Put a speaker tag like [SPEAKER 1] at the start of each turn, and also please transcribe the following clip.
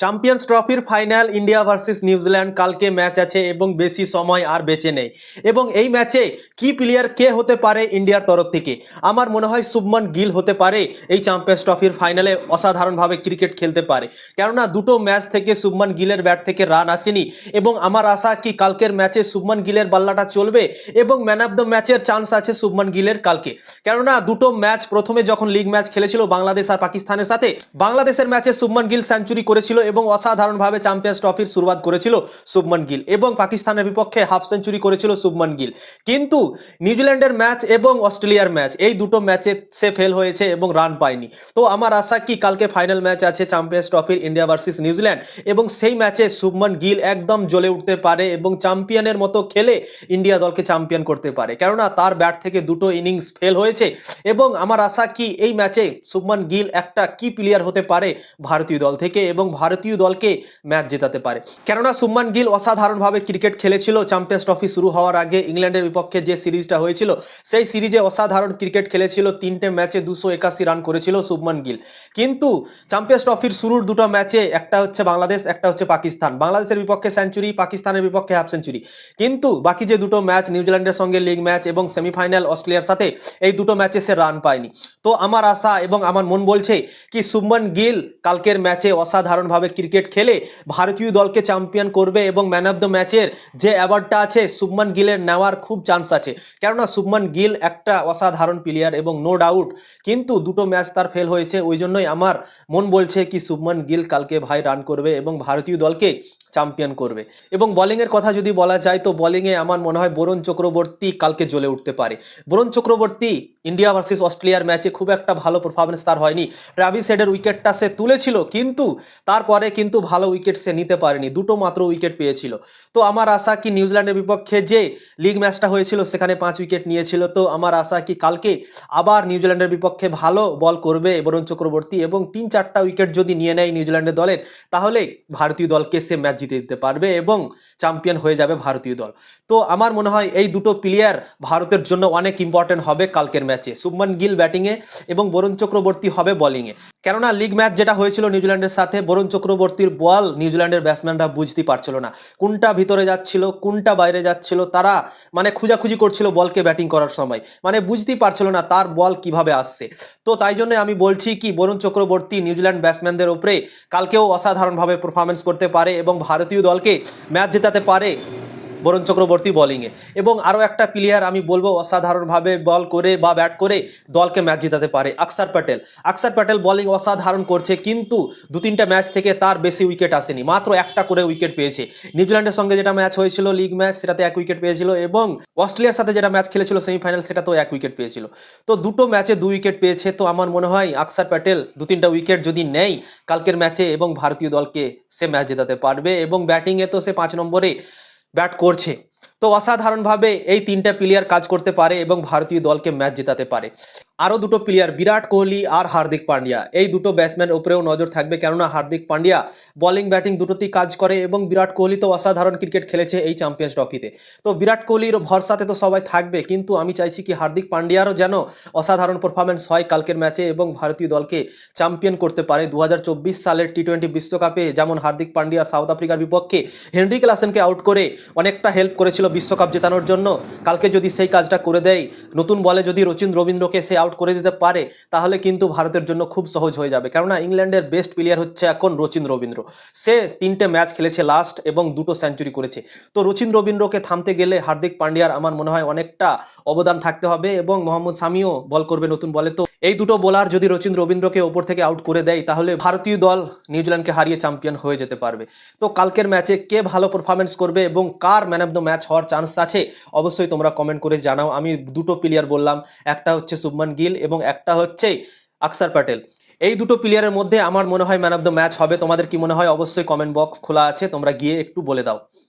[SPEAKER 1] Champions ট্রফির final India versus New Zealand কালকে match আছে এবং বেশি সময় আর বেঁচে নেই। এবং এই ম্যাচে কি প্লেয়ার কে হতে পারে ইন্ডিয়ার তরফ থেকে? আমার মনে হয় শুভমন গিল হতে পারে এই চ্যাম্পিয়ন্স ট্রফির ফাইনালে অসাধারণভাবে ক্রিকেট খেলতে পারে। কেননা দুটো ম্যাচ থেকে শুভমন গিলের ব্যাট থেকে রান আসেনি এবং আমার আশা কি কালকের ম্যাচে শুভমন গিলের বাল্লাটা চলবে এবং ম্যান অফ দ্য ম্যাচের চান্স আছে শুভমন গিলের কালকে। কেননা দুটো ম্যাচ প্রথমে যখন লিগ ম্যাচ খেলেছিল বাংলাদেশ আর পাকিস্তানের সাথে, বাংলাদেশের ম্যাচে শুভমন গিল সেঞ্চুরি করেছিল এবং অসাধারণভাবে চ্যাম্পিয়ন্স ট্রফির শুরুয়াত করেছিল শুভমন গিল এবং পাকিস্তানের বিপক্ষে হাফ সেঞ্চুরি করেছিল শুভমন গিল। কিন্তু নিউজিল্যান্ডের ম্যাচ এবং অস্ট্রেলিয়ার ম্যাচ, এই দুটো ম্যাচে সে ফেল হয়েছে এবং রান পায়নি। তো আমার আশা কি কালকে ফাইনাল ম্যাচ আছে চ্যাম্পিয়ন্স ট্রফির ইন্ডিয়া ভার্সেস নিউজিল্যান্ড? এবং সেই ম্যাচে শুভমন গিল একদম জ্বলে উঠতে পারে এবং চ্যাম্পিয়নের মতো খেলে ইন্ডিয়া দলকে চ্যাম্পিয়ন করতে পারে। কেননা তার ব্যাট থেকে দুটো ইনিংস ফেল হয়েছে এবং আমার আশা কি এই ম্যাচে শুভমন গিল একটা কি প্লেয়ার হতে পারে ভারতীয় দল থেকে এবং ভারতীয় দলকে ম্যাচ জেতাতে পারে। কেননা শুভমন গিল অসাধারণভাবে ক্রিকেট খেলেছিল। চ্যাম্পিয়ন্স ট্রফি শুরু হওয়ার আগে ইংল্যান্ডের বিপক্ষে যে সিরিজটা হয়েছিল, সেই সিরিজে অসাধারণ ক্রিকেট খেলেছিল। তিনটে ম্যাচে দুশো একাশি রান করেছিল শুভমন গিল। কিন্তু চ্যাম্পিয়ন্স ট্রফির শুরুর দুটো ম্যাচে একটা হচ্ছে বাংলাদেশ, একটা হচ্ছে পাকিস্তান। বাংলাদেশের বিপক্ষে সেঞ্চুরি, পাকিস্তানের বিপক্ষে হাফ সেঞ্চুরি। কিন্তু বাকি যে দুটো ম্যাচ, নিউজিল্যান্ডের সঙ্গে লিগ ম্যাচ এবং সেমিফাইনাল অস্ট্রেলিয়ার সাথে, এই দুটো ম্যাচে সে রান পায়নি। তো আমার আশা এবং আমার মন বলছে কি শুভমন গিল কালকের ম্যাচে অসাধারণভাবে ক্রিকেট খেলে ভারতীয় দলকে চ্যাম্পিয়ন করবে এবং ম্যান অফ দ্য ম্যাচের যে অ্যাওয়ার্ডটা আছে, শুভমান গিলের নেওয়ার খুব চান্স আছে। কেননা শুভমান গিল একটা অসাধারণ প্লেয়ার এবং নো ডাউট কিন্তু দুটো ম্যাচ তার ফেল হয়েছে। ওই জন্যই আমার মন বলছে কি, শুভমান গিল কালকে ভাই রান করবে এবং ভারতীয় দলকে চ্যাম্পিয়ন করবে। এবং বোলিংয়ের কথা যদি বলা যায়, তো বোলিংয়ে আমার মনে হয় বরুণ চক্রবর্তী কালকে জ্বলে উঠতে পারে। বরুণ চক্রবর্তী, ইন্ডিয়া ভার্সেস অস্ট্রেলিয়ার ম্যাচে খুব একটা ভালো পারফরমেন্স তার হয়নি। ট্রাভিস হেডের উইকেটটা সে তুলেছিল, কিন্তু তারপরে কিন্তু ভালো উইকেট সে নিতে পারেনি। দুটো মাত্র উইকেট পেয়েছিল। তো আমার আশা কি নিউজিল্যান্ডের বিপক্ষে যে লিগ ম্যাচটা হয়েছিল, সেখানে পাঁচ উইকেট নিয়েছিল। তো আমার আশা কি কালকে আবার নিউজিল্যান্ডের বিপক্ষে ভালো বল করবে বরুণ চক্রবর্তী এবং তিন চারটা উইকেট যদি নিয়ে নেয় নিউজিল্যান্ডের দলের, তাহলে ভারতীয় দলকে সে ম্যাচ জিতে দিতে পারবে এবং চ্যাম্পিয়ন হয়ে যাবে ভারতীয় দল। তো আমার মনে হয় এই দুটো প্লেয়ার ভারতের জন্য অনেক ইম্পর্টেন্ট হবে কালকের ম্যাচে শুভমান গিল ব্যাটিংয়ে এবং বরুণ চক্রবর্তী হবে বোলিংয়ে কেননা লিগ ম্যাচ যেটা হয়েছিল নিউজিল্যান্ডের সাথে, বরুণ চক্রবর্তীর বল নিউজিল্যান্ডের ব্যাটসম্যানরা বুঝতে পারছিল না। কোনটা ভিতরে যাচ্ছিল, কোনটা বাইরে যাচ্ছিল, তারা মানে খুঁজাখুঁজি করছিল বলকে ব্যাটিং করার সময়। মানে বুঝতেই পারছিল না তার বল কীভাবে আসছে। তো তাই জন্য আমি বলছি কি, বরুণ চক্রবর্তী নিউজিল্যান্ড ব্যাটসম্যানদের উপরে কালকেও অসাধারণভাবে পারফরমেন্স করতে পারে এবং ভারতীয় দলকে ম্যাচ জেতাতে পারে। বরুণ চক্রবর্তী বোলিংয়ে এবং আরও একটা প্লেয়ার আমি বলব, অসাধারণভাবে বল করে বা ব্যাট করে দলকে ম্যাচ জিতাতে পারে, আকসার প্যাটেল। আকসার প্যাটেল বলিং অসাধারণ করছে, কিন্তু দু তিনটা ম্যাচ থেকে তার বেশি উইকেট আসেনি, মাত্র একটা করে উইকেট পেয়েছে। নিউজিল্যান্ডের সঙ্গে যেটা ম্যাচ হয়েছিল লিগ ম্যাচ সেটাতে এক উইকেট পেয়েছিল এবং অস্ট্রেলিয়ার সাথে যেটা ম্যাচ খেলেছিল সেমিফাইনাল সেটাতেও এক উইকেট পেয়েছিল। তো দুটো ম্যাচে দু উইকেট পেয়েছে, তো আমার মনে হয় আকসার প্যাটেল দু তিনটা উইকেট যদি নেয়, কালকের ম্যাচে এবং ভারতীয় দলকে সে ম্যাচ জেতাতে পারবে এবং ব্যাটিংয়ে তো সে পাঁচ নম্বরে ব্যাট করছে। তো অসাধারণভাবে এই তিনটা প্লেয়ার কাজ করতে পারে এবং ভারতীয় দলকে ম্যাচ জেতাতে পারে। আরও দুটো প্লেয়ার বিরাট কোহলি আর হার্দিক পান্ডিয়া। এই দুটো ব্যাটসম্যান উপরেও নজর থাকবে কেননা হার্দিক পান্ডিয়া বলিং ব্যাটিং দুটোতেই কাজ করে এবং বিরাট কোহলি তো অসাধারণ ক্রিকেট খেলেছে এই চ্যাম্পিয়ন্স ট্রফিতে তো বিরাট কোহলির ভরসাতে তো সবাই থাকবে, কিন্তু আমি চাইছি কি হার্দিক পান্ডিয়ারও যেন অসাধারণ পারফরমেন্স হয় কালকের ম্যাচে এবং ভারতীয় দলকে চ্যাম্পিয়ন করতে পারে দু হাজার চব্বিশ সালের টি টোয়েন্টি বিশ্বকাপে, যেমন হার্দিক পান্ডিয়া সাউথ আফ্রিকার বিপক্ষে হেনরি ক্লাসেনকে আউট করে অনেকটা হেল্প করেছিল বিশ্বকাপ জেতানোর জন্য। কালকে যদি সেই কাজটা করে দেয়, নতুন বলে যদি রচিন রবীন্দ্রকে সে আউট করে দিতে পারে, তাহলে কিন্তু ভারতের জন্য খুব সহজ হয়ে যাবে। কেননা ইংল্যান্ডের বেস্ট প্লেয়ার হচ্ছে এখন রচিন রবীন্দ্র। সে তিনটে ম্যাচ খেলেছে লাস্ট এবং দুটো সেঞ্চুরি করেছে। তো রচিন রবীন্দ্রকে থামতে গেলে হার্দিক পান্ডিয়ার আমার মনে হয় অনেকটা অবদান থাকতে হবে এবং মোহাম্মদ সামিও বল করবে নতুন বলে তো এই দুটো বোলার যদি রচিন রবীন্দ্রকে ওপর থেকে আউট করে দেয়, তাহলে ভারতীয় দল নিউজিল্যান্ডকে হারিয়ে চ্যাম্পিয়ন হয়ে যেতে পারবে। তো কালকের ম্যাচে কে ভালো পারফরমেন্স করবে এবং কার ম্যান অফ দ্য ম্যাচ হওয়ার চান্স আছে, অবশ্যই তোমরা কমেন্ট করে জানাও। আমি দুটো প্লেয়ার বললাম, একটা হচ্ছে শুভমান গিল এবং একটা হচ্ছে আকসার প্যাটেল। এই দুটো প্লেয়ারের মধ্যে আমার মনে হয় ম্যান অফ দ্য ম্যাচ হবে। তোমাদের কি মনে হয়? অবশ্যই কমেন্ট বক্স খোলা আছে, তোমরা গিয়ে একটু বলে দাও।